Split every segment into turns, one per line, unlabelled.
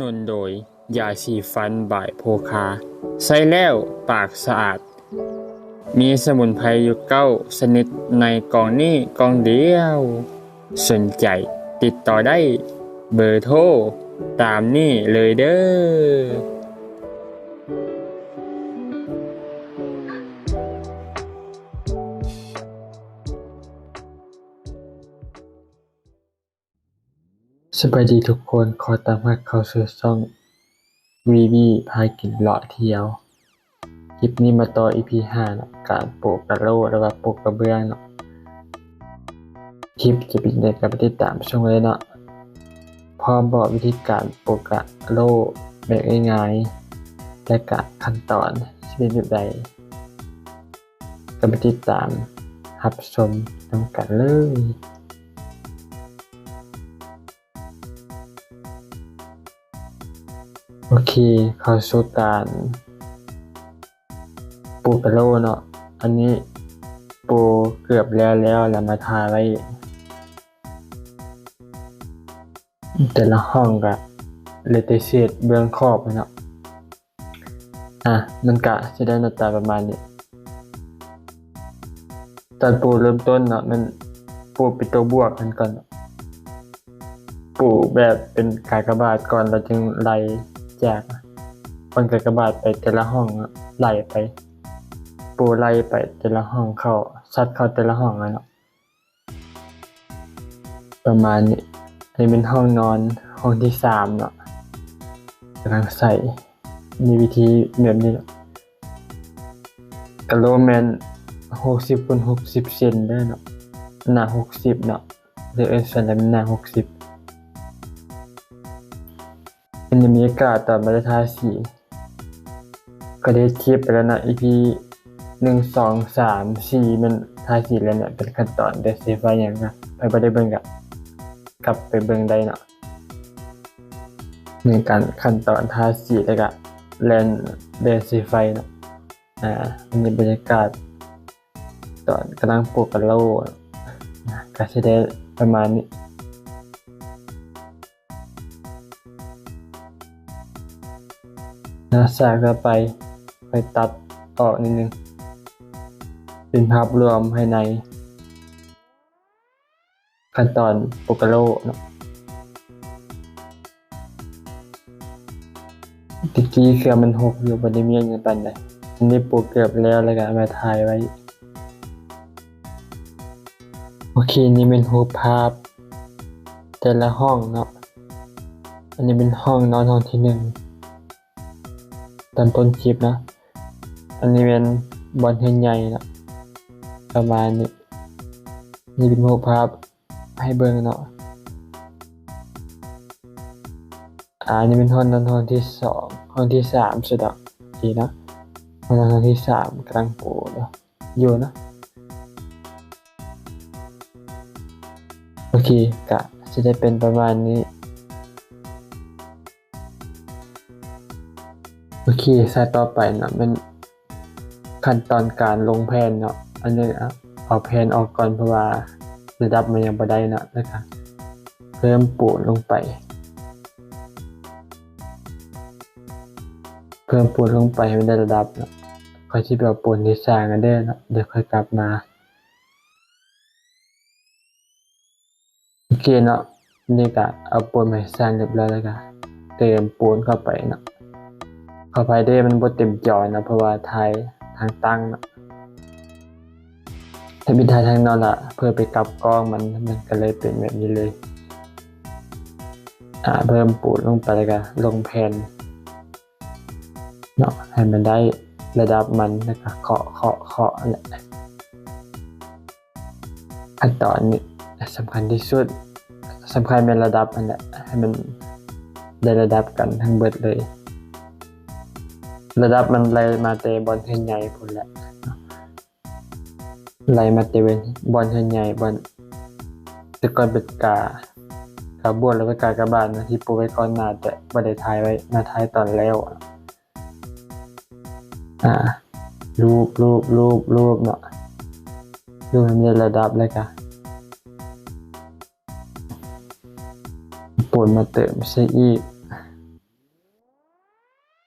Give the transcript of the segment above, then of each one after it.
นุนโดยยาสีฟันบ่ายโพคา ใช้แล้วปากสะอาด มีสมุนไพรอยู่เก้าชนิดในกองนี้กองเดียว สนใจติดต่อได้เบอร์โทรตามนี่เลยเด้อ สวัสดีทุกคน ขอต้อนรับเข้าสู่ช่องวีวีพากินเลาะเที่ยว คลิปนี้มาต่อ EP 5เนาะการปลูกกระโลหรือว่าปลูกกระเบื้องเนาะ คลิปจะเป็นเด็กกับติดตามช่วงเลยเนาะ พอบอกวิธีการปลูกกระโลแบบง่ายๆและกะขั้นตอนที่เป็นแบบใดก็ไปติดตามรับชมนำกันเลย โอเค เข้าสู่การปลูกระโลเนาะ อันนี้ปูเกือบแล้วแล้วแล้วมาทาไว้ แต่ละห้องก็เลตเศษเบื้องขอบเนาะ อะ มันกะจะได้หน้าตาประมาณนี้ตอนปูเริ่มต้นเนาะมันปูเป็นตัวบวกกันก่อน ปูแบบเป็นกากบาทก่อนแล้วจึงไล่ จากคนกากบาทไปแต่ละห้องไล่ไป ปูไล่ไปแต่ละห้องเข้าซัดเข้าแต่ละห้องเลยเนาะประมาณนี้อันนี้เป็นห้องนอนห้องที่สามเนาะกำลังใส่มีวิธีแบบนี้เนาะกะโลแมนหกสิบคูณหกสิบเซนได้เนาะหน้าหกสิบเนาะหรือเออส่วนใหญ่เป็นหน้าหกสิบ นจะมีอากาศตอนบรรทาสีก็ได้คลิปไปแล้วนะ EP หนึ่งสองสามสี่มันทาสีแล้วเนี่ยเป็นขั้นตอนเดซไฟอย่างนะไปบ่ได้เบิ่งกะกลับไปเบิ่งได้เนาะในการขั้นตอนทาสีแล้วก็แลนเดซไฟเนาะอ่าอันนี้บรรยากาศ ตอนกำลังปลูกกระโหลกนะก็จะได้ประมาณนี้ นะสากต่อไปไปตัดออกนิดนึง เป็นภาพรวมภายใน ขั้นตอนโปรกโลเนาะตะกี้เครือมันหกอยู่บนได้เมียนกันปันเลยอันนี้ปลูกเกือบแล้วแล้วก็มาถ่ายไว้ โอเคนี่เป็นรูปภาพ แต่ละห้องเนาะ อันนี้เป็นห้องนอนห้องที่หนึ่ง ตอนต้นคลิปนะ อันนี้เป็นบอลเทนใหญ่นะประมาณนี้นี่เป็นรูปภาพให้เบิ่งเนาะอ่านี่เป็นห้องนอนห้องที่สองห้องที่สามสุดอะดีนะห้อนอนห้องที่สามกลางปูเนาะอยู่นะโอเคกะจะได้เป็นประมาณนี้ เคสายต่อไปเนาะเป็นขั้นตอนการลงแผนเนาะอันนี้อะเอาแผนออกก่อนเพราะว่าระดับมันยังบ่ได้เนาะนะครับเพิ่มปูนลงไป เพิ่มปูนลงไปให้มันได้ระดับเนาะค่อยที่แบบปูนที่สร้างกันได้เนาะเดี๋ยวค่อยกลับมาโอเคเนาะนี่ก็เอาปูนมาสร้างเรียบร้อยแล้วก็เติมปูนเข้าไปเนาะ ขออภัยด้มันบดเต็มจอนะเพราะว่าไทยทางตั้งนะถ้าเป็นไทยทางนอนละเพื่อไปกลับกล้องมันมันก็เลยเป็นแบบนี้เลย อ่าเพิ่มปูดลงไปแล้วก็ลงแผ่นเนาะให้มันได้ระดับมันแล้วก็เคาะเคาะเคาะแหละขั้นตอนนี้สำคัญที่สุดสำคัญเป็นระดับมันแหละให้มันได้ระดับกันทั้งเบิดเลย ระดับมันไล่มาเตะบอลเทนใหญ่พุ่นแหละไล่มาเตะบอลเทนใหญ่บอลตะกอนเป็นกากาบวนแล้วก็กากระบาลนะที่ปูไว้ก่อนหน้าแต่บ่ได้ทายไว้มาทายตอนแล้วอะอ่ารูปรูปรูปรูปเนาะรูปมันมีระดับเลยกะปูนมาเติมใช่อีก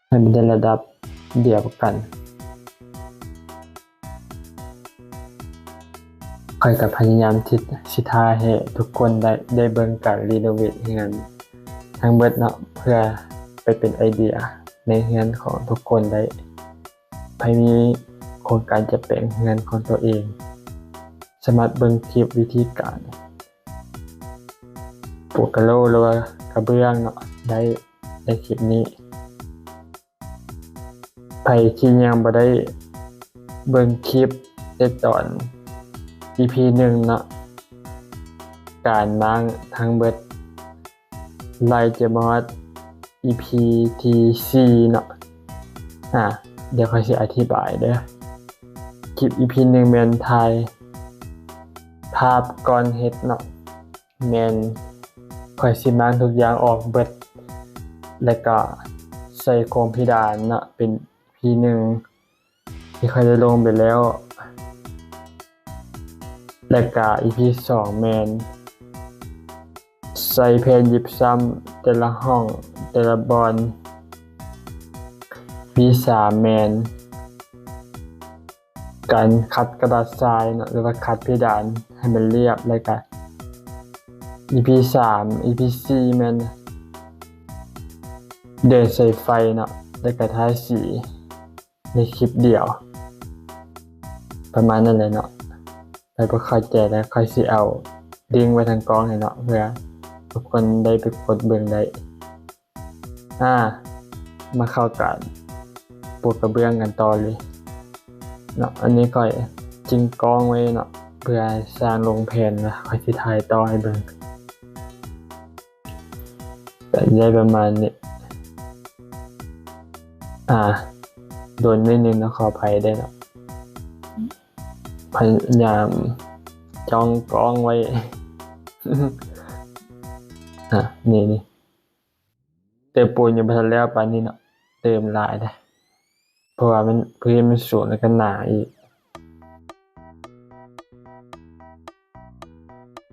ให้มันได้ระดับ เดียวกันข้อยก็พยายามที่สิทาให้ทุกคนได้ได้เบิ่งการรีโนเวทเรือนทั้งเบิดเนาะเพื่อไปเป็นไอเดียในเรือนของทุกคนได้ใครมีโครงการจะแปลงเรือนของตัวเอง สามารถเบิ่งคลิปวิธีการปลูกกะโลหรือว่ากระเบื้องเนาะได้ในคลิปนี้ ใครที่ยังบ่ได้เบิ่งคลิปในตอน EP หนึ่งเนาะการนั่งทั้งเบิดไลจะมาว่า EP ที่4เนาะอะเดี๋ยวค่อยสิอธิบายเด้อคลิป EP หนึ่งแมนไทยภาพก่อนเฮ็ดเนาะแมนค่อยสิมางทุกอย่างออกเบิดแล้วก็ใส่โครงพิดานเนาะเป็น EP หนึ่งที่ค่อยได้ลงไปแล้วและกา EP 2แมนใส่เพนยิบซ้ำแต่ละห้องแต่ละบอลมี3แมนการคัดกระดาษทรายเนาะหรือว่าคัดเพดานให้มันเรียบแล้วก็ EP 3 EP 4แมนเดินใส่ไฟเนาะแล้วก็ท้ายสี ในคลิปเดียว ประมาณนั้นเลยเนาะไปบ่เข้าใจแล้วค่อยสิเอาลิงไว้ทางกองให้เนาะเพื่อทุกคนได้ไปกดเบิ่งได้อ่า มาเข้ากันปลูกกระเบื้องกันต่อเลยเนาะอันนี้ก็จริงกองไว้เนาะเพื่อสร้างลงแผ่นนะค่อยสิถ่ายต่อให้เบิ่งก็ได้ประมาณนี้อ่า โดนนิดนึงเนาะขออภัยได้วยเนาะพยายามจ้องกล้องไว้ อะ นี่นี่เติมปูนยังไม่ทันแล้วปานนี้เนาะเติมหลายได้ เพราะว่ามันพื้นมันสูงแล้วก็หนาอีก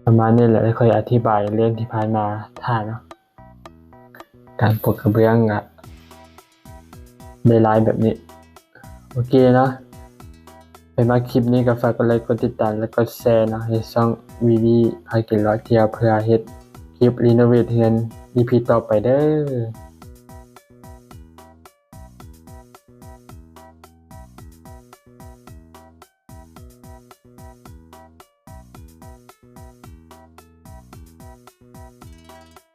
ประมาณนี้แหละที่เคยอธิบายเรื่องที่ผ่านมาท่าเนาะการปลดกระเบื้องอะได้ลายแบบนี้ โอเคนะไปมาคลิปนี้ก็ฝากกดไลค์กดติดตามและก็แชร์นะให้ช่องวีดีพากินร้อยเที่ยวเพื่อเฮ็ดคลิปรีโนเวทเฮือน EP ต่อไปเด้อ